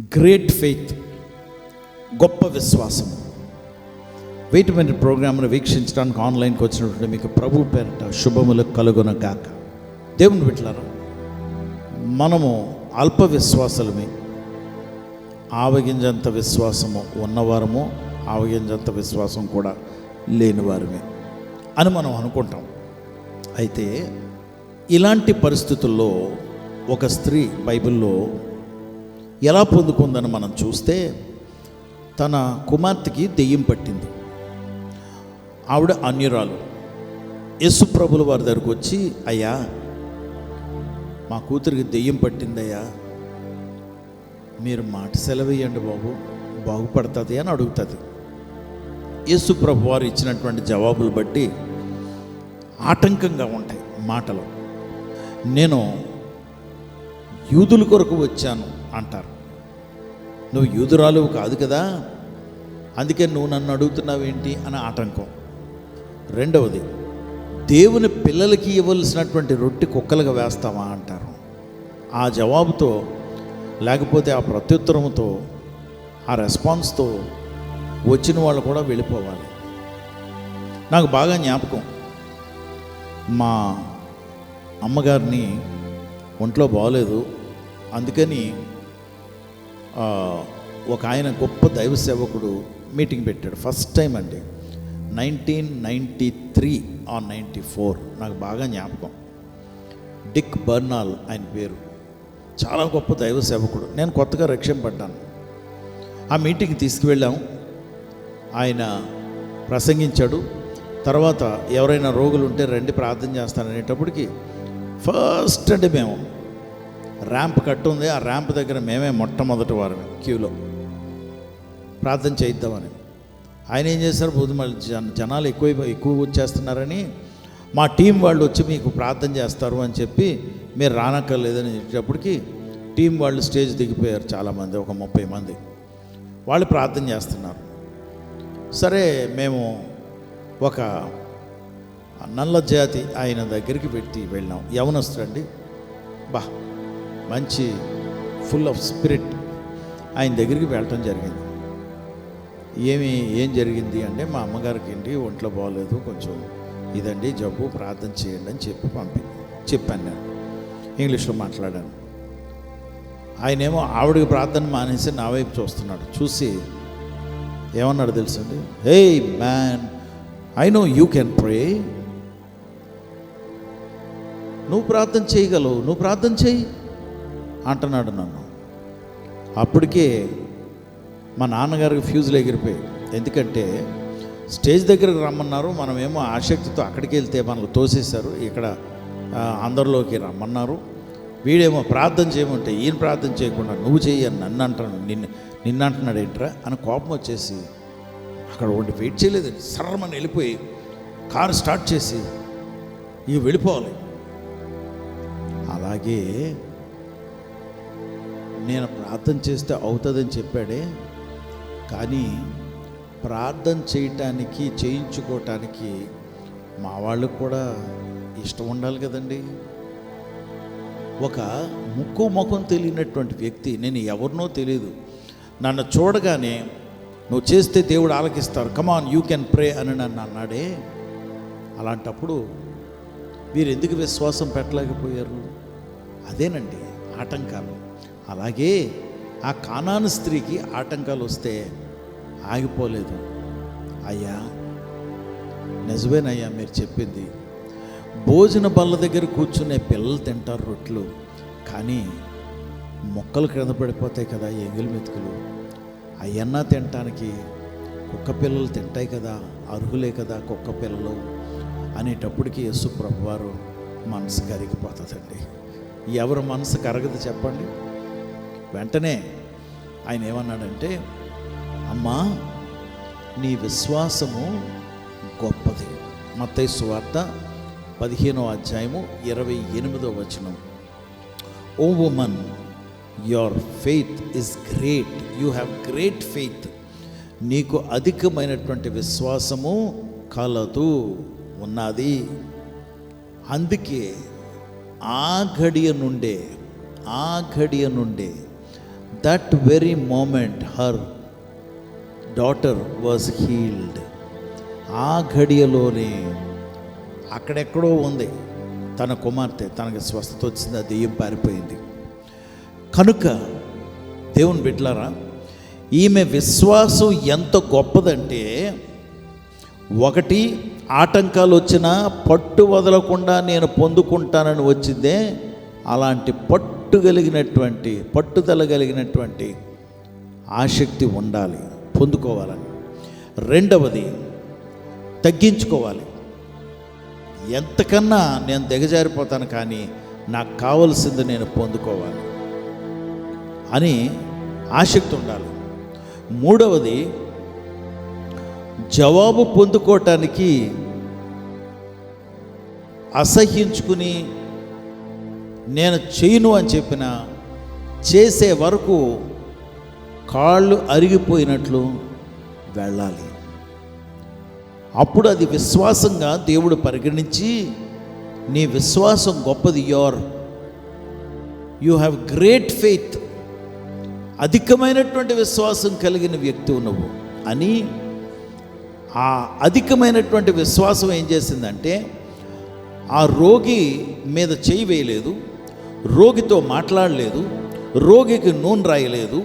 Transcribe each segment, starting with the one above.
Great faith గొప్ప విశ్వాసం. Wait ప్రోగ్రామ్ను వీక్షించడానికి ఆన్లైన్కి వచ్చినటువంటి మీకు ప్రభు పేరిట శుభములు కలుగునగాక. దేవుని బిడ్డలారా మనము అల్ప విశ్వాసలమే ఆవగింజంత విశ్వాసము ఉన్నవారము ఆవగింజంత విశ్వాసం కూడా లేనివారమే అని మనం అనుకుంటాం. అయితే ఇలాంటి పరిస్థితుల్లో ఒక స్త్రీ బైబిల్లో ఎలా పొందుకుందని మనం చూస్తే తన కుమార్తెకి దెయ్యం పట్టింది. ఆవిడ అన్యురాలు. యేసు ప్రభుల వారి దగ్గరకు వచ్చి అయ్యా మా కూతురికి దెయ్యం పట్టిందయ్యా. మీరు మాట సెలవేయండి బాబు బాగుపడుతుంది అని అడుగుతుంది. యేసు ప్రభు వారు ఇచ్చినటువంటి జవాబులు బట్టి ఆటంకంగా ఉంటాయి మాటలు. నేను యూదుల కొరకు వచ్చాను అంటారు. నువ్వు యూదురాలు కాదు కదా? అందుకే నువ్వు నన్ను అడుగుతున్నావేంటి అని ఆటంకం. రెండవది దేవుని పిల్లలకి ఇవ్వాల్సినటువంటి రొట్టె కుక్కలుగా వేస్తావా అంటారు. ఆ జవాబుతో లేకపోతే ఆ ప్రత్యుత్తరంతో ఆ రెస్పాన్స్తో వచ్చిన వాళ్ళు కూడా వెళ్ళిపోవాలి. నాకు బాగా జ్ఞాపకం. మా అమ్మగారిని ఒంట్లో బాగలేదు అందుకని ఒక ఆయన గొప్ప దైవ సేవకుడు మీటింగ్ పెట్టాడు. ఫస్ట్ టైం అండి. Nineteen ninety three or ninety four నాకు బాగా జ్ఞాపకం. డిక్ బర్నాల్ ఆయన పేరు. చాలా గొప్ప దైవ సేవకుడు. నేను కొత్తగా రక్షింపడ్డాను ఆ మీటింగ్కి తీసుకువెళ్ళాం. ఆయన ప్రసంగించాడు. తర్వాత ఎవరైనా రోగులు ఉంటే రండి ప్రార్థన చేస్తాననేటప్పటికి ఫస్ట్ అంటే మేము ర్యాంప్ కట్టుంది. ఆ ర్యాంప్ దగ్గర మేమే మొట్టమొదటి వారమే క్యూలో. ప్రార్థన చేయిద్దామని. ఆయన ఏం చేశారు? బుద్ధి జన జనాలు ఎక్కువ ఎక్కువ వచ్చేస్తున్నారని మా టీం వాళ్ళు వచ్చి మీకు ప్రార్థన చేస్తారు అని చెప్పి మీరు రానక్కర్లేదని చెప్పేటప్పటికి టీం వాళ్ళు స్టేజ్ దిగిపోయారు చాలామంది ఒక ముప్పై మంది. వాళ్ళు ప్రార్థన చేస్తున్నారు. సరే మేము ఒక నల్ల జాతి ఆయన దగ్గరికి పెట్టి వెళ్ళాం. యవనస్తుడండి బా మంచి ఫుల్ ఆఫ్ స్పిరిట్ ఆయన దగ్గరికి వెళ్ళటం జరిగింది. ఏమి ఏం జరిగింది అంటే మా అమ్మగారికి ఏంటి ఒంట్లో బాగోలేదు కొంచెం ఇదండి జబ్బు ప్రార్థన చేయండి అని చెప్పి పంపి చెప్పాను నేను. ఇంగ్లీష్లో మాట్లాడాను. ఆయనేమో ఆవిడకి ప్రార్థన మానేసి నా వైపు చూస్తున్నాడు. చూసి ఏమన్నాడు తెలుసండి? Hey man I know you can pray నువ్వు ప్రార్థన చేయగలవు నువ్వు ప్రార్థన చేయి. అంటున్నాడు నన్ను. అప్పటికే మా నాన్నగారికి ఫ్యూజులు ఎగిరిపోయి ఎందుకంటే స్టేజ్ దగ్గరకు రమ్మన్నారు మనమేమో ఆసక్తితో అక్కడికి వెళ్తే మనల్ని తోసేశారు ఇక్కడ అందరిలోకి రమ్మన్నారు. వీడేమో ప్రార్థన చేయమంటే ఈయన ప్రార్థన చేయకుండా నువ్వు చెయ్యి అని నన్ను అంటాను నిన్ను నిన్ను అంటున్నాడు ఏంట్రా? అని కోపం వచ్చేసి అక్కడ ఒకటి వెయిట్ చేయలేదు సర్రమని వెళ్ళిపోయి కారు స్టార్ట్ చేసి ఇక వెళ్ళిపోవాలి. అలాగే నేను ప్రార్థన చేస్తే అవుతుందని చెప్పాడే కానీ ప్రార్థన చేయటానికి చేయించుకోవటానికి మా వాళ్ళకు కూడా ఇష్టం ఉండాలి కదండి. ఒక ముక్కు ముఖం తెలియనటువంటి వ్యక్తి నేను ఎవరినో తెలియదు నన్ను చూడగానే నువ్వు చేస్తే దేవుడు ఆలకిస్తారు come on you can pray అని నన్ను అన్నాడే. అలాంటప్పుడు మీరు ఎందుకు విశ్వాసం పెట్టలేకపోయారు? అదేనండి ఆటంకాలు. అలాగే ఆ కానాను స్త్రీకి ఆటంకాలు వస్తే ఆగిపోలేదు. అయ్యా నిజమేనయ్యా మీరు చెప్పింది. భోజన బల్ల దగ్గర కూర్చునే పిల్లలు తింటారు రొట్టెలు కానీ మొక్కలు క్రింద పడిపోతాయి కదా ఎంగిలి మెతుకులు. అయ్యన్నా తినటానికి కుక్క పిల్లలు తింటాయి కదా అర్హులే కదా కుక్క పిల్లలు అనేటప్పటికి యేసు ప్రభువారు మనసు కరిగిపోతుందండి. ఎవరు మనసు కరగదు చెప్పండి. వెంటనే ఆయన ఏమన్నాడంటే అమ్మా నీ విశ్వాసము గొప్పది. మత్తయి సువార్త పదిహేనో అధ్యాయము ఇరవై ఎనిమిదో వచనం. O woman your faith is great you have great faith నీకు అధికమైనటువంటి విశ్వాసము కలదు ఉన్నది. అందుకే ఆ ఘడియ నుండే ఆ ఘడియ నుండే that very moment her daughter was healed ఆ ఘడియలోనే అక్కడెక్కడో ఉంది. తన కుమార్తె తనకి స్వస్థత వచ్చింది ఆ దెయ్యం పారిపోయింది. కనుక దేవుని బిడ్డలారా ఈమె విశ్వాసం ఎంత గొప్పదంటే ఒకటి ఆటంకాలు వచ్చినా పట్టు వదలకుండా నేను పొందుకుంటానని వచ్చిందే అలాంటి పట్టు కలిగినటువంటి పట్టుదల కలిగినటువంటి ఆసక్తి ఉండాలి పొందుకోవాలని. రెండవది తగ్గించుకోవాలి. ఎంతకన్నా నేను దిగజారిపోతాను కానీ నాకు కావలసింది నేను పొందుకోవాలి అని ఆసక్తి ఉండాలి. మూడవది జవాబు పొందుకోవటానికి అసహ్యించుకుని నేను చేయను అని చెప్పిన చేసే వరకు కాళ్ళు అరిగిపోయినట్లు వెళ్ళాలి. అప్పుడు అది విశ్వాసంగా దేవుడు పరిగణించి నీ విశ్వాసం గొప్పది your. You have great faith. అధికమైనటువంటి విశ్వాసం కలిగిన వ్యక్తి నువ్వు. అని ఆ అధికమైనటువంటి విశ్వాసం ఏం చేసిందంటే ఆ రోగి మీద చేయి వేయలేదు. రోగితో మాట్లాడలేదు రోగికి నూనె రాయలేదు.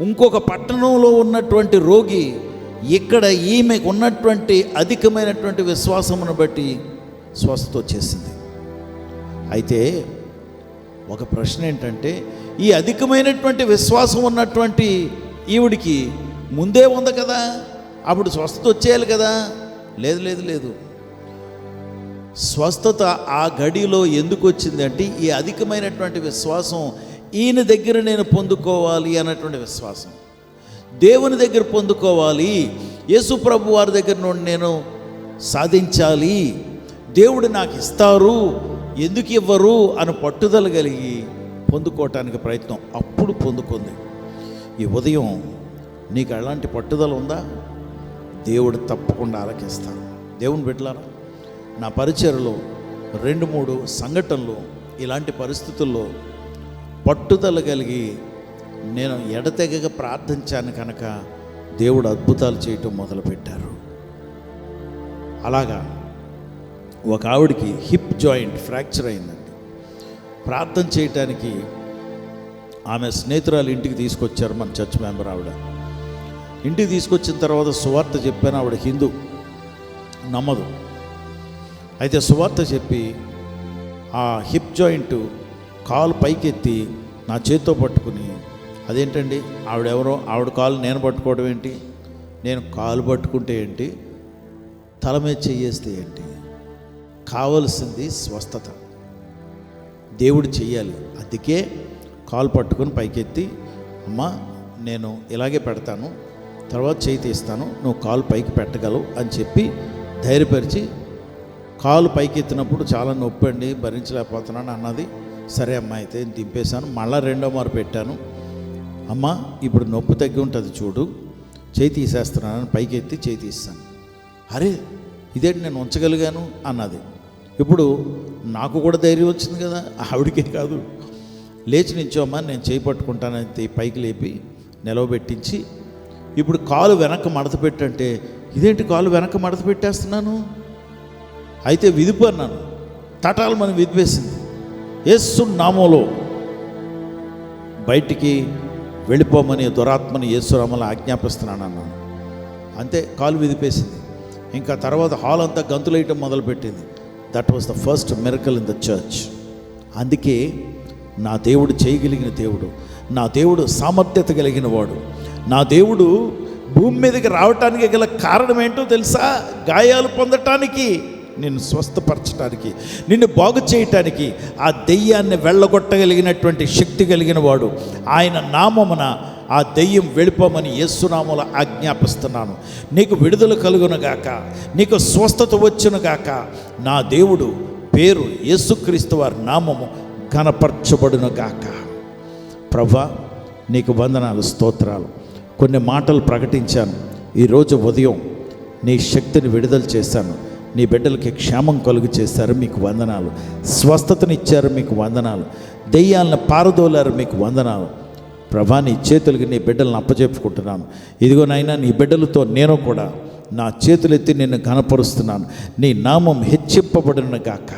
ఇంకొక పట్టణంలో ఉన్నటువంటి రోగి ఇక్కడ ఈమెకు ఉన్నటువంటి అధికమైనటువంటి విశ్వాసమును బట్టి స్వస్థత వచ్చేసింది అయితే ఒక ప్రశ్న ఏంటంటే ఈ అధికమైనటువంటి విశ్వాసం ఉన్నటువంటి ఈవిడికి ముందే ఉంది కదా? అప్పుడు స్వస్థత వచ్చేయాలి కదా? లేదు లేదు లేదు. స్వస్థత ఆ గడిలో ఎందుకు వచ్చిందంటే ఈ అధికమైనటువంటి విశ్వాసం ఈయన దగ్గర నేను పొందుకోవాలి అన్నటువంటి విశ్వాసం. దేవుని దగ్గర పొందుకోవాలి. యేసు ప్రభు వారి దగ్గర నుండి నేను సాధించాలి. దేవుడు నాకు ఇస్తారు. ఎందుకు ఇవ్వరు? అని పట్టుదల కలిగి పొందుకోవటానికి ప్రయత్నం అప్పుడు పొందుకుంది. ఈ ఉదయం నీకు అలాంటి పట్టుదల ఉందా? దేవుడు తప్పకుండా ఆలకిస్తాను దేవుని బిడ్డలారా నా పరిచయలో రెండు మూడు సంఘటనలు ఇలాంటి పరిస్థితుల్లో పట్టుదల కలిగి నేను ఎడతెగక ప్రార్థించాను కనుక దేవుడు అద్భుతాలు చేయటం మొదలుపెట్టారు. అలాగా ఒక ఆవిడికి హిప్ జాయింట్ ఫ్రాక్చర్ అయిందండి. ప్రార్థన చేయటానికి ఆమె స్నేహితురాలు ఇంటికి తీసుకొచ్చారు మన చర్చ్ మెంబర్ ఆవిడ. ఇంటికి తీసుకొచ్చిన తర్వాత సువార్త చెప్పాను ఆవిడ హిందూ నమ్మదు. అయితే సువార్త చెప్పి ఆ హిప్ జాయింట్ కాలు పైకెత్తి నా చేతితో పట్టుకుని అదేంటండి? ఆవిడెవరో? ఆవిడ కాలు నేను పట్టుకోవడం ఏంటి? నేను కాలు పట్టుకుంటే ఏంటి? తల మీద చెయ్యేస్తే ఏంటి? కావలసింది స్వస్థత. దేవుడు చెయ్యాలి. అందుకే కాలు పట్టుకొని పైకెత్తి అమ్మా నేను ఇలాగే పెడతాను. తర్వాత చేయి తీస్తాను. నువ్వు కాలు పైకి పెట్టగలవు అని చెప్పి ధైర్యపరిచి కాలు పైకెత్తినప్పుడు చాలా నొప్పి అండి భరించలేకపోతున్నాను అన్నది సరే అమ్మ అయితే దింపేశాను. మళ్ళీ రెండో మారు పెట్టాను. అమ్మ ఇప్పుడు నొప్పి తగ్గి ఉంటుంది చూడు చేయి తీసేస్తున్నాను పైకెత్తి చేయి తీస్తాను. అరే ఇదేంటి నేను ఉంచగలిగాను అన్నది. ఇప్పుడు నాకు కూడా ధైర్యం వచ్చింది కదా ఆవిడకే కాదు. లేచి నించోమ్మా నేను చేయి పట్టుకుంటానని పైకి లేపి నిలవబెట్టించి ఇప్పుడు కాలు వెనక్కి మడత పెట్టంటే ఇదేంటి కాలు వెనక్కి మడత పెట్టేస్తున్నాను? అయితే విదుపు అన్నాను. తటాలు మనం విదిపేసింది. యేసు నామంలో బయటికి వెళ్ళిపోమని దురాత్మని యేసురామలు ఆజ్ఞాపిస్తున్నాను అన్నాను. అంతే కాలు విదిపేసింది. ఇంకా తర్వాత హాల్ అంతా గంతులేయటం మొదలుపెట్టింది. That was the first miracle in the church అందుకే నా దేవుడు చేయగలిగిన దేవుడు నా దేవుడు సామర్థ్యత కలిగిన వాడు నా దేవుడు భూమి మీదకి రావటానికి గల కారణం ఏంటో తెలుసా? గాయాలు పొందటానికి. నిన్ను స్వస్థపరచడానికి నిన్ను బాగు చేయటానికి ఆ దెయ్యాన్ని వెళ్ళగొట్టగలిగినటువంటి శక్తి కలిగిన వాడు. ఆయన నామమున ఆ దెయ్యం వెళ్ళిపోమని యేసునామముల ఆజ్ఞాపిస్తున్నాను. నీకు విడుదల కలుగునుగాక నీకు స్వస్థత వచ్చునుగాక నా దేవుడు పేరు యేసుక్రీస్తు వారి నామము కనపరచబడునుగాక ప్రభా నీకు వందనాలు స్తోత్రాలు. కొన్ని మాటలు ప్రకటించాను. ఈరోజు ఉదయం నీ శక్తిని విడుదల చేశాను. నీ బిడ్డలకి క్షేమం కలుగు చేశారు మీకు వందనాలు. స్వస్థతనిచ్చారు మీకు వందనాలు. దెయ్యాలను పారదోలారు మీకు వందనాలు. ప్రభా నీ చేతులకి నీ బిడ్డలను అప్పచెప్పుకుంటున్నాను ఇదిగో నాయనా నీ బిడ్డలతో నేను కూడా నా చేతులెత్తి నిన్ను ఘనపరుస్తున్నాను. నీ నామం హెచ్చింపబడును గాక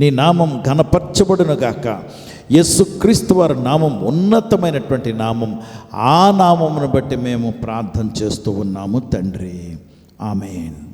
నీ నామం ఘనపరచబడును గాక యేసుక్రీస్తు వారి నామం ఉన్నతమైనటువంటి నామం. ఆ నామమును బట్టి మేము ప్రార్థన చేస్తూ ఉన్నాము తండ్రి. ఆమెన్.